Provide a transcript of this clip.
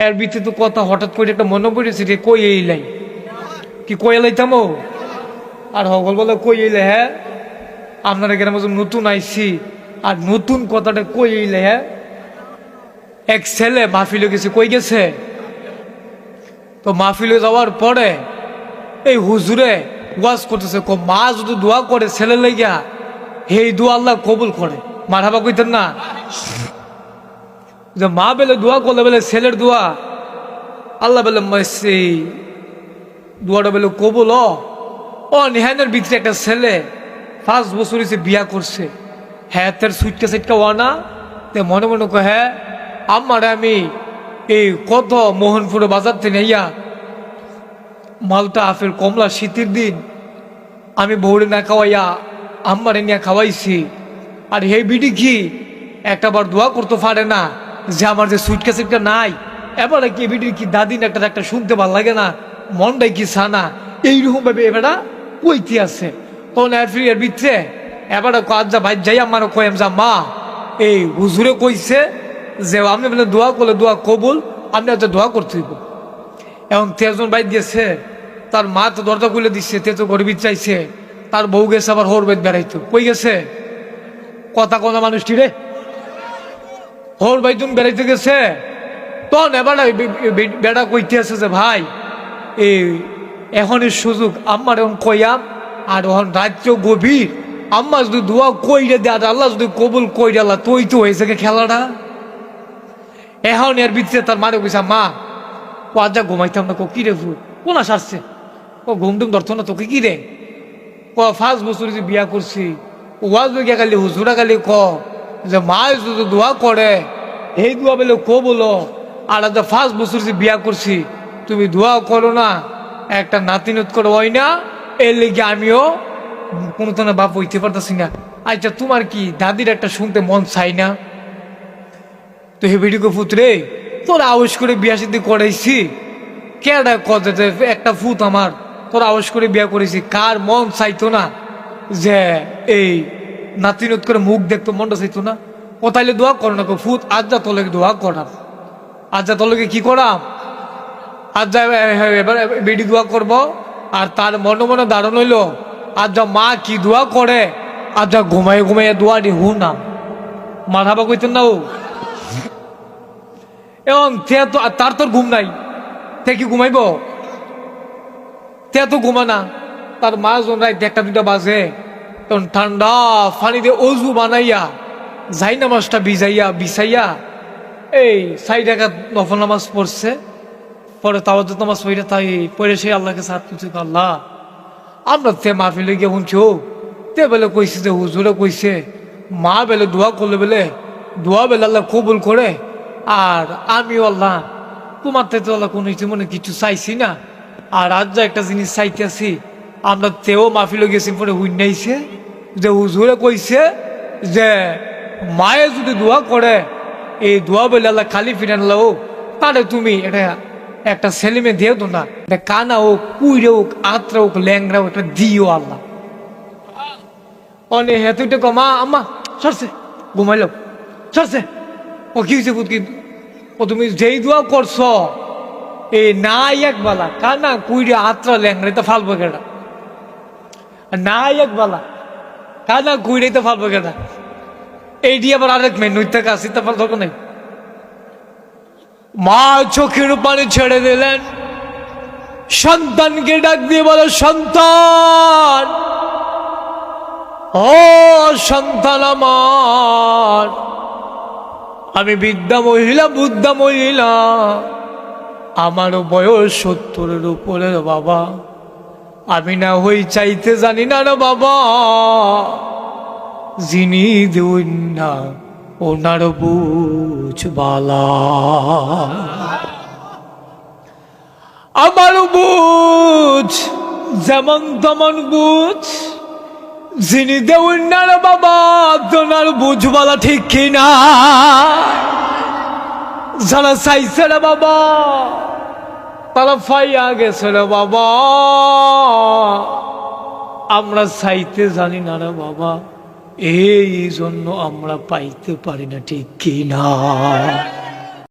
এর ভিতরে তো কথা হঠাৎ করে একটা মনে পড়েছে রে কই এইলাই কি কই এলাইতাম? আর হগল বলে কই এলে হ্যাঁ? আপনারা গ্রামে নতুন আইছি আর নতুন কথাটা কই এলে হ্যাঁ? এক ছেলে মাহফিলে গেছে, কই গেছে? তো মাহফিলে যাওয়ার পরে এই হুজুরে ওয়াজ করতেছে মা যদি দোয়া করে ছেলে লাইগা এই দোয়া আল্লাহ কবুল করে। মারাবা কইতেন না? যে মা বেলে দোয়া করলে বেলে ছেলের দোয়া। আল্লাহ বেলে সেই দোয়াটা বেলে কবুল ও ও, নেহানের ভিতরে একটা ছেলে পাঁচ বছর হয়েছে বিয়া করছে। হ্যাঁ তার সুইটকা সাইটকা ওয়ানা তে মনে মনে কয় হ্যাঁ আমার আমি এই কত মোহনপুরে বাজার থেকে ইয়া মালটা আপেল, কমলা, শীতের দিন আমি বউরে না খাওয়াইয়া আম্মারে নিয়ে খাওয়াইছি। আর হে বিডি কি একটা বার দোয়া করতে পারে না। যে আমার যে সুইটকা সিটকা নাই, এবারে কি বিডির কি দাদিন একটা একটা শুনতে ভালো লাগে না? মনটাই কি সানা এইরকম ভাবে এবারা কইতে আছে। তখন এর ভিতরে এবারে কাজ ভাই যাই আমার কয়েম যা মা, এই হুজুরে কইছে যে আপনি বলে দোয়া করলে দোয়া কবুল, আপনি হচ্ছে দোয়া করতে হইব। এখন তেজন বাইর দিয়েছে তার মা তো দরজা খুলে দিচ্ছে তে তো গরিব চাইছে, তার বউ গেছে আবার হোর বেদ বেড়াইতো। কই গেছে? কথা কোনা মানুষটি রে। হোর বাইতুন বেড়াইতে গেছে? তখন এবার বেড়া কইতে আছে যে, ভাই, এই এখনের সুযোগ আমার এখন কইয়াম, আর এখন রাত্র গভীর। আম্মা যদি দোয়া কইরে দে আর আল্লাহ যদি কবুল কইরে, আল্লাহ তুই তো হয়েছে খেলাটা। এখন এর ভিতরে তার মারে কইসা মা, ও আজ যা ঘুমাইতাম না, কো কি রে ভূত? কোন আসছে? ও ঘুম টুম ধরতো না তোকে কি রে? ক ফার্স্ট বছর যে বিয়া করছি ওয়াজ গিয়া খালি হুজুরা খালি ক যে মা যদি দোয়া করে, এই দোয়া বলে কো বলো আর আজ ফার্স্ট বছর যে বিয়া করছি, তুমি দোয়া করো না, একটা নাতিনত করে হয় না, এর লেগে আমিও কোনো তো না বাপ হইতে পারতাছি না। আচ্ছা তোমার কি দাদির একটা শুনতে মন চাই না? তো হে বেডিকো ফুতরে তোর আওয়াজ করে বিয়া সিদ্ধি করাইছি। কেডা যে একটা ফুত আমার, তোর আওয়াজ করে বিয়া করেছি কার মন চাইতো না যে এই নাতিনত করে মুখ দেখতো, মনটা চাইতো না। ও তাইলে দোয়া করো না ফুত আজ্জা তোলে দোয়া করাম। আজ্জা যা তোলে কি করাম? আজ যা এ- এ- এবার বেডি দোয়া করব, আর তার মনে মনে দাঁড়ানো হইল, আজ যা মা কি দোয়া করে আজ্জা ঘুমাই ঘুমাইয়া দোয়া দি হু নাম মাথাবা কইতেন না ও? এবং তে তার তোর ঘুম নাই। তে কি ঘুমাইব? তে তো ঘুমা না। তার মা জন রাত একটা দুটা বাজে। তখন ঠান্ডা পানি দিয়ে অজু বানাইয়া, যাই নামাজটা ভিজাইয়া, বিছাইয়া, এই সাই টাকা নফল নামাজ পড়ছে, পরে তাওয়াজ নামাজ পড়ে তাই পড়ে সে আল্লাহকে তুলছে আল্লাহ আমরা তে মাহফিলে গিয়ে শুনছো তে বেলে কইছে যে হুজুরে কইছে, মা বেলে দোয়া করলে বেলে, দোয়া বেলে আল্লাহ কবুল করে, আর আমিও আল্লাহ, তোমার থেকে তো আল্লাহ কোনো মনে কিছু চাইছি না। আর আজ একটা জিনিস চাইতেছি, আমরা তেও মাহফিলে গেছি পরে হুইনাইছে যে হুজুরে কইছে যে মায়ে যদি দোয়া করে, এই দোয়া বেলে আল্লাহ খালি ফিরান লাও তাহলে তুমি এটা একটা ছেলেমে দিও তো না। এটা কানা হোক, কুইরে হোক, আত্রা হোক ল্যাংরা হোক, এটা দিও আল্লাহ। অনে হেতুটা কমা আম্মা, সরছে, ঘুমাইলো। সরছে। ও কি হয়েছে বুধ কিন্তু? ও তুমি যেই দোয়া করছ, এই নাই এক বালা। কানা, কুইরে, আত্রা ল্যাংরা এটা ফালবো কেটা নাই এক বালা কানা কুইরে তো ফালবো কেটা আবার আরেক মেনু থেকে আসি তো ফাল দরকার নেই মা চোখের পানি ছেড়ে দিলেন। সন্তানকে ডাক দিয়ে বলো, সন্তান! ও সন্তান আমার, আমি বিদ্যা মহিলা, বুদ্ধা মহিলা। আমারও বয়স সত্তরের উপরের বাবা। আমি না হই চাইতে জানি না রে বাবা। যিনি দেউন না, ওনার বুঝবালা আমার বুঝ, যেমন তেমন বুঝ। যিনি দেউন না রে বাবা তোনার বুঝবালা ঠিক কিনা। যারা চাইছে রে বাবা। তারা ফাইয়া গেছে রে বাবা। আমরা চাইতে জানি না রে বাবা। এই জন্য আমরা পাইতে পারি না, ঠিক কিনা?